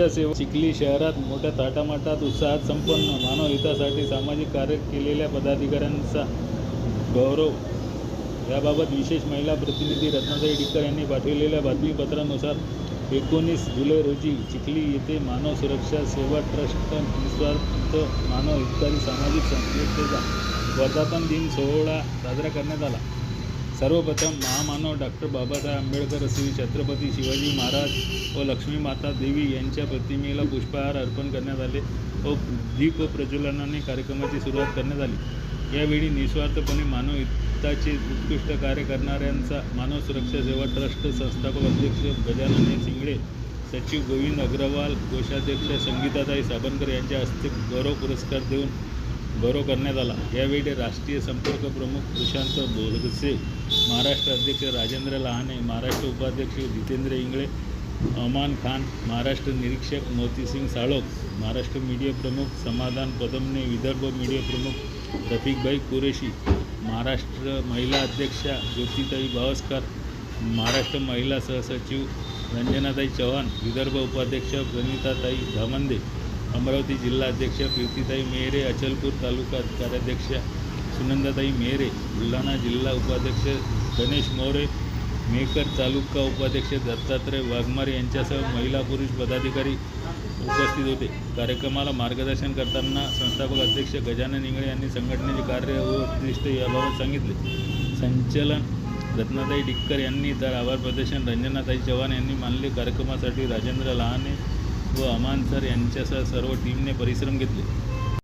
समाजसेवा चिखली शहरात मोठ्या थाटामाटात उत्साहात संपन्न. मानव हितासाठी सामाजिक कार्य केलेल्या पदाधिकाऱ्यांचा गौरव. याबाबत विशेष महिला प्रतिनिधी रत्नाताई डिक्कर यांनी पाठवलेल्या बातमीपत्रानुसार एकोणीस जुलै रोजी चिखली येथे मानव सुरक्षा सेवा ट्रस्ट निस्वार्थ मानव हितकारी सामाजिक संस्थेचा वर्धापन दिन सोहळा साजरा करण्यात आला. सर्वप्रथम महामानव डॉक्टर बाबासाहेब आंबेडकर श्री छत्रपती शिवाजी महाराज व लक्ष्मी माता देवी यांच्या प्रतिमेला पुष्पहार अर्पण करण्यात आले व दीप प्रज्वलनाने कार्यक्रमाची सुरुवात करण्यात आली. यावेळी निस्वार्थपणे मानव हिताचे उत्कृष्ट कार्य करणाऱ्यांचा मानव सुरक्षा सेवा ट्रस्ट संस्थापक अध्यक्ष गजानन सिंगळे सचिव गोविंद अग्रवाल कोषाध्यक्ष संगीताताई साबणकर यांच्या हस्ते गौरव पुरस्कार देऊन गौरव करण्यात आला. यावेळी राष्ट्रीय संपर्क प्रमुख प्रशांत बोरसे महाराष्ट्र अध्यक्ष राजेंद्र लहाने महाराष्ट्र उपाध्यक्ष जितेंद्र इंगळे अमान खान महाराष्ट्र निरीक्षक मोतीसिंग साळोख महाराष्ट्र मीडिया प्रमुख समाधान पदमने विदर्भ मीडिया प्रमुख रफिकभाई कुरेशी महाराष्ट्र महिला अध्यक्षा ज्योतिताई भावस्कर महाराष्ट्र महिला सहसचिव रंजनाताई चव्हाण विदर्भ उपाध्यक्ष प्रणिताताई धामंदे अमरावती जिल्हाध्यक्ष कीर्तिताई मेहरे अचलपूर तालुका कार्याध्यक्ष सुनंदाताई मेहरे बुलढाणा जिल्हा उपाध्यक्ष गणेश मोरे मेकर तालुका उपाध्यक्ष दत्तात्रय वाघमारे यांच्यासह महिला पुरुष पदाधिकारी उपस्थित होते. कार्यक्रमाला मार्गदर्शन करताना संस्थापक अध्यक्ष गजानन इंगळे यांनी संघटनेचे कार्य व उद्दिष्ट याबाबत सांगितले. संचलन रत्नाताई डिक्कर यांनी तर आभार प्रदर्शन रंजनाताई चव्हाण यांनी मानले. कार्यक्रमासाठी राजेंद्र लहाने व अमान सर यांच्यासह सर्व टीमने परिश्रम घेतले.